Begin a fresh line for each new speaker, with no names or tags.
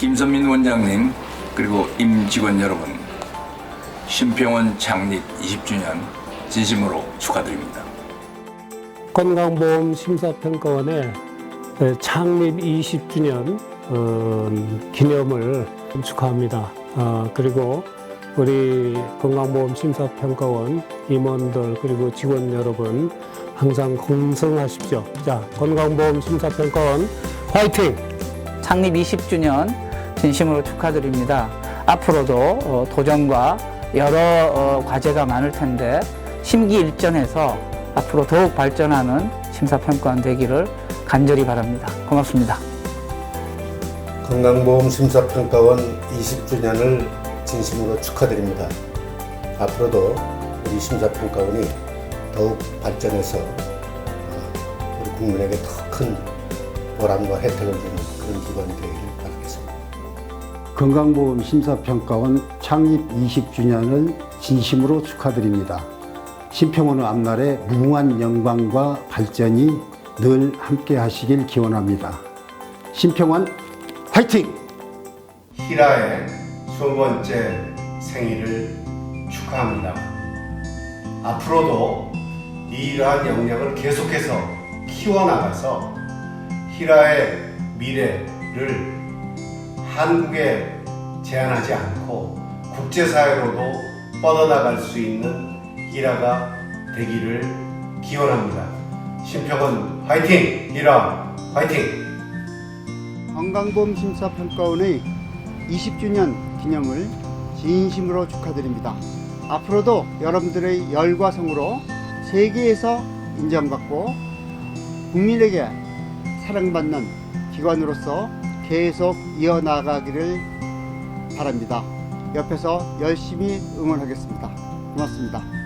김선민 원장님 그리고 임직원 여러분 심평원 창립 20주년 진심으로 축하드립니다.
건강보험 심사평가원의 창립 20주년 어, 기념을 축하합니다. 아, 그리고 우리 건강보험 심사평가원 임원들 그리고 직원 여러분 항상 건승하십시오. 자, 건강보험 심사평가원 화이팅!
창립 20주년 진심으로 축하드립니다. 앞으로도 어, 도전과 여러 어, 과제가 많을 텐데 심기일전해서 앞으로 더욱 발전하는 심사평가원 되기를 간절히 바랍니다. 고맙습니다.
건강보험 심사평가원 20주년을 진심으로 축하드립니다. 앞으로도 우리 심사평가원이 더욱 발전해서 어, 우리 국민에게 더 큰 보람과 혜택을 주는 그런 기관이 되기를.
건강보험 심사평가원 창립 20주년을 진심으로 축하드립니다. 심평원의 앞날에 무궁한 영광과 발전이 늘 함께 하시길 기원합니다. 심평원 화이팅!
희라의 두 번째 생일을 축하합니다. 앞으로도 이러한 역량을 계속해서 키워나가서 희라의 미래를 한국에 제한하지 않고 국제사회로도 뻗어나갈 수 있는 희라가 되기를 기원합니다. 심평원 화이팅! 희라 화이팅!
건강보험 심사평가원의 20주년 기념을 진심으로 축하드립니다. 앞으로도 여러분들의 열과 성으로 세계에서 인정받고 국민에게 사랑받는 기관으로서 계속 이어나가기를 바랍니다. 옆에서 열심히 응원하겠습니다. 고맙습니다.